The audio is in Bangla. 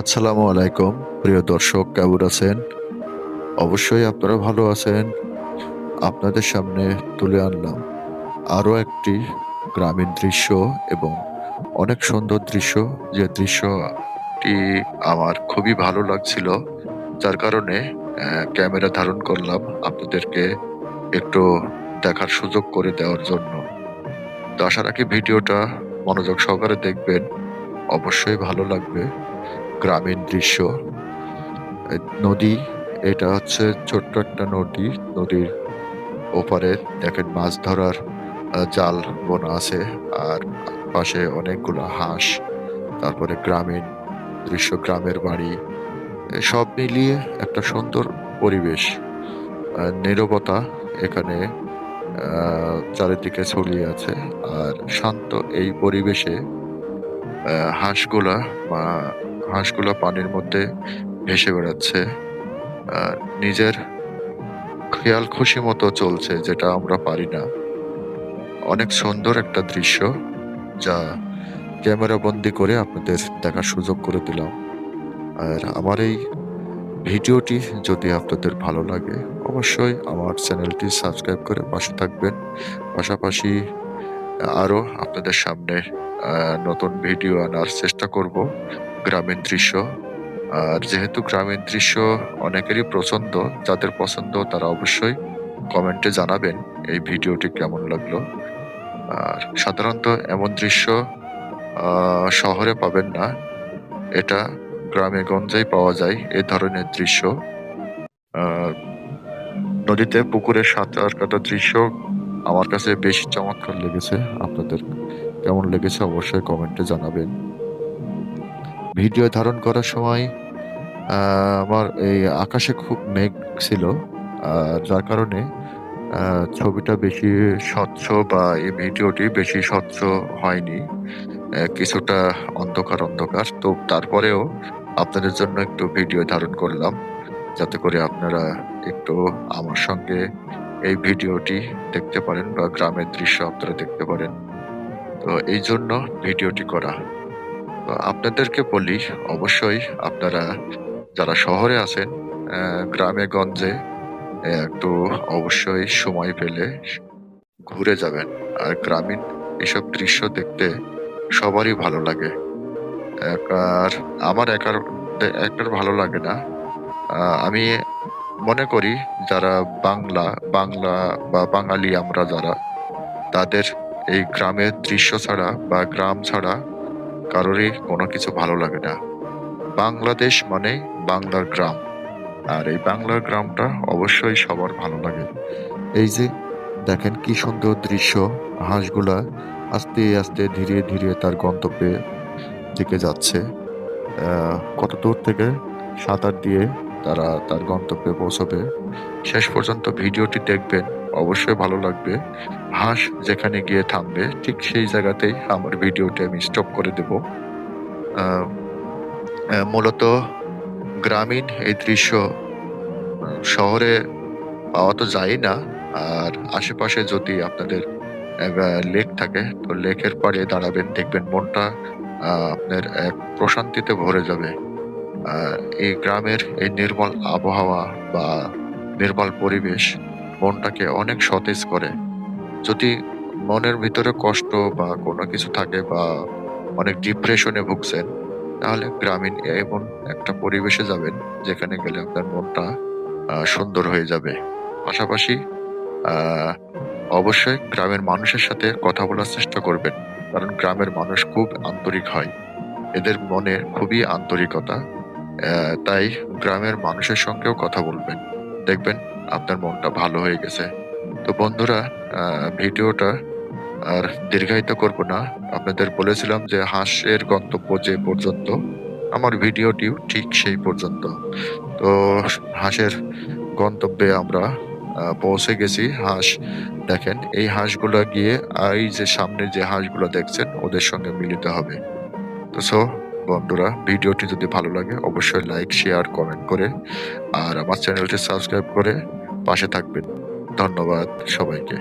আসসালামু আলাইকুম, প্রিয় দর্শক, কেমন আছেন? অবশ্যই আপনারা ভালো আছেন। আপনাদের সামনে তুলে আনলাম আরও একটি গ্রামীণ দৃশ্য এবং অনেক সুন্দর দৃশ্য। যে দৃশ্যটি আমার খুবই ভালো লাগছিল, যার কারণে ক্যামেরা ধারণ করলাম আপনাদেরকে একটু দেখার সুযোগ করে দেওয়ার জন্য। তো আশা রাখি ভিডিওটা মনোযোগ সহকারে দেখবেন, অবশ্যই ভালো লাগবে। গ্রামীণ দৃশ্য। নদী, এটা হচ্ছে ছোট্ট একটা নদী। নদীর ওপারে দেখেন মাছ ধরার জাল বোনা আছে। আর পাশে অনেকগুলো হাঁস, তারপরে গ্রামীণ দৃশ্য, গ্রামের বাড়ি। সব মিলিয়ে একটা সুন্দর পরিবেশ। নীরবতা এখানে চারিদিকে ছড়িয়ে আছে। আর শান্ত এই পরিবেশে হাঁসগুলা বা হাঁসগুলা পানির মধ্যে ভেসে বেড়াচ্ছে। নিজের খেয়াল খুশি মতো চলছে, যেটা আমরা পারি না। অনেক সুন্দর একটা দৃশ্য, যা ক্যামেরা বন্দি করে আপনাদের দেখার সুযোগ করে দিলাম। আর আমার এই ভিডিওটি যদি আপনাদের ভালো লাগে, অবশ্যই আমার চ্যানেলটি সাবস্ক্রাইব করে পাশে থাকবেন। পাশাপাশি, আরও আপনাদের সামনে নতুন ভিডিও আনার চেষ্টা করব। গ্রামীণ দৃশ্য। আর যেহেতু গ্রামীণ দৃশ্য অনেকেরই পছন্দ, যাদের পছন্দ তারা অবশ্যই কমেন্টে জানাবেন এই ভিডিওটি কেমন লাগল। আর সাধারণত এমন দৃশ্য শহরে পাবেন না। এটা গ্রামে গঞ্জেই পাওয়া যায় এ ধরনের দৃশ্য। নদীতে, পুকুরে সাঁতার কাটার দৃশ্য আমার কাছে বেশি চমৎকার লেগেছে। আপনাদের কেমন লেগেছে অবশ্যই কমেন্টে জানাবেন। ভিডিও ধারণ করার সময় আমার এই আকাশে খুব মেঘ ছিল যার কারণে ছবিটা বেশি স্বচ্ছ বা এই ভিডিওটি বেশি স্বচ্ছ হয়নি। কিছুটা অন্ধকার অন্ধকার। তো তারপরেও আপনাদের জন্য একটু ভিডিও ধারণ করলাম, যাতে করে আপনারা একটু আমার সঙ্গে এই ভিডিওটি দেখতে পারেন বা গ্রামের দৃশ্য আপনারা দেখতে পারেন। তো এই জন্য ভিডিওটি করা আপনাদেরকে বলি, অবশ্যই আপনারা যারা শহরে আছেন গ্রামে, গঞ্জে একটু অবশ্যই সময় পেলে ঘুরে যাবেন। আর গ্রামীণ এসব দৃশ্য দেখতে সবারই ভালো লাগে। আর আমার একার একার ভালো লাগে না। আমি মনে করি যারা বাংলা বাংলা বা বাঙালি আমরা যারা, তাদের এই গ্রামের দৃশ্য ছাড়া বা গ্রাম ছাড়া কারোরই কোনো কিছু ভালো লাগে না। বাংলাদেশ মানে বাংলার গ্রাম। আর এই বাংলার গ্রামটা অবশ্যই সবার ভালো লাগে। এই যে, দেখেন কি সুন্দর দৃশ্য, হাঁসগুলা আস্তে আস্তে ধীরে ধীরে তার গন্তব্যে দিকে যাচ্ছে। কত দূর থেকে সাঁতার দিয়ে তারা তার গন্তব্যে পৌঁছবে, শেষ পর্যন্ত ভিডিওটি দেখবেন। অবশ্যই ভালো লাগবে। হাঁস যেখানে গিয়ে থামবে, ঠিক সেই জায়গাতেই আমার ভিডিওটি আমি স্টপ করে দেব। মূলত গ্রামীণ এই দৃশ্য শহরে পাওয়া তো যায় না। আর আশেপাশে যদি আপনাদের লেক থাকে, তো লেকের পাড়ে দাঁড়াবেন, দেখবেন মনটা আপনার এক প্রশান্তিতে ভরে যাবে। এই গ্রামের এই নির্মল আবহাওয়া বা নির্মল পরিবেশ মনটাকে অনেক সতেজ করে। যদি মনের ভিতরে কষ্ট বা কোনো কিছু থাকে বা অনেক ডিপ্রেশনে ভুগছেন, তাহলে গ্রামীণ এমন একটা পরিবেশে যাবেন, যেখানে গেলে আপনার মনটা সুন্দর হয়ে যাবে। পাশাপাশি অবশ্যই গ্রামের মানুষের সাথে কথা বলার চেষ্টা করবেন, কারণ গ্রামের মানুষ খুব আন্তরিক হয়। এদের মনে খুবই আন্তরিকতা তাই গ্রামের মানুষের সঙ্গেও কথা বলবেন। দেখবেন আপনার মনটা ভালো হয়ে গেছে। তো বন্ধুরা ভিডিওটা আর দীর্ঘায়িত করব না। আপনাদের বলেছিলাম যে হাঁসের গন্তব্য যে পর্যন্ত, আমার ভিডিওটিও ঠিক সেই পর্যন্ত। তো হাঁসের গন্তব্যে আমরা পৌঁছে গেছি। হাঁস, দেখেন, এই হাঁসগুলো গিয়ে, এই যে সামনে যে হাঁসগুলো দেখছেন, ওদের সঙ্গে মিলিত হবে। তো সো বন্ধুরা, ভিডিওটি যদি ভালো লাগে, অবশ্যই লাইক শেয়ার কমেন্ট করে, আর আমার চ্যানেলটি সাবস্ক্রাইব করে পাশে থাকবেন। ধন্যবাদ সবাইকে।